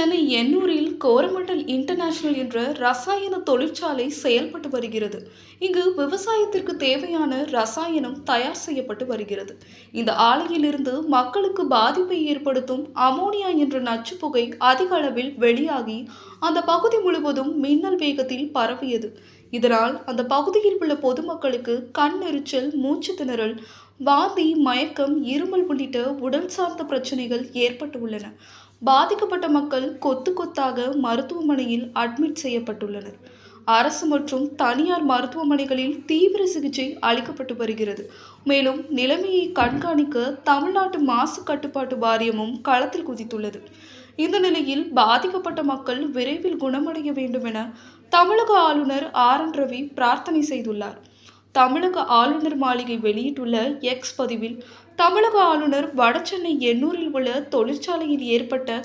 Chennai எண்ணூரில் Coromandel international என்ற ரசாயன தொழிற்சாலை செயல்பட்டு வருகிறது. இங்கு விவசாயத்திற்கு தேவையான ரசாயனம் தயார் செய்யப்பட்டு வருகிறது. இந்த ஆலையிலிருந்து மக்களுக்கு பாதிப்பை ஏற்படுத்தும் அமோனியா என்ற நச்சு புகை அதிக அளவில் வெளியாகி அந்த பகுதி முழுவதும் மின்னல் வேகத்தில் பரவியது. இதனால் அந்த பகுதியில் உள்ள பொதுமக்களுக்கு கண் எரிச்சல் மூச்சு திணறல் வாந்தி மயக்கம் இருமல் உள்ளிட்ட உடல் சார்ந்த பிரச்சனைகள் ஏற்பட்டு உள்ளன. பாதிக்கப்பட்ட மக்கள் கொத்து கொத்தாக மருத்துவமனையில் அட்மிட் செய்யப்பட்டுள்ளனர். அரசு மற்றும் தனியார் மருத்துவமனைகளில் தீவிர சிகிச்சை அளிக்கப்பட்டு வருகிறது. மேலும் நிலைமையை கண்காணிக்க தமிழ்நாட்டு மாசு கட்டுப்பாட்டு வாரியமும் களத்தில் குதித்துள்ளது. இந்த நிலையில் பாதிக்கப்பட்ட மக்கள் விரைவில் குணமடைய வேண்டும் என தமிழக ஆளுநர் ஆர் என் ரவி பிரார்த்தனை செய்துள்ளார். தமிழக ஆளுநர் மாளிகை வெளியிட்டுள்ள எக்ஸ் பதிவில் தமிழக ஆளுநர் வடசென்னை எண்ணூரில் உள்ள தொழிற்சாலையில் ஏற்பட்ட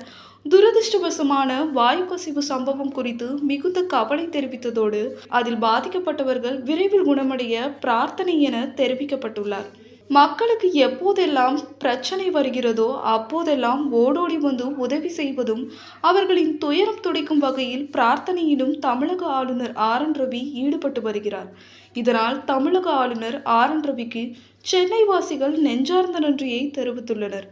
துரதிருஷ்டவசமான வாயு கசிவு சம்பவம் குறித்து மிகுந்த கவலை தெரிவித்ததோடு அதில் பாதிக்கப்பட்டவர்கள் விரைவில் குணமடைய பிரார்த்தனை என தெரிவிக்கப்பட்டுள்ளார். மக்களுக்கு எப்போதெல்லாம் பிரச்சனை வருகிறதோ அப்போதெல்லாம் ஓடோடி வந்து உதவி செய்வதும் அவர்களின் துயரம் துடைக்கும் வகையில் பிரார்த்தனையிலும் தமிழக ஆளுநர் ஆர். என். ரவி ஈடுபட்டு வருகிறார். இதனால் தமிழக ஆளுநர் ஆர். என். ரவிக்கு சென்னை வாசிகள் நெஞ்சார்ந்த நன்றியை தெரிவித்துள்ளனர்.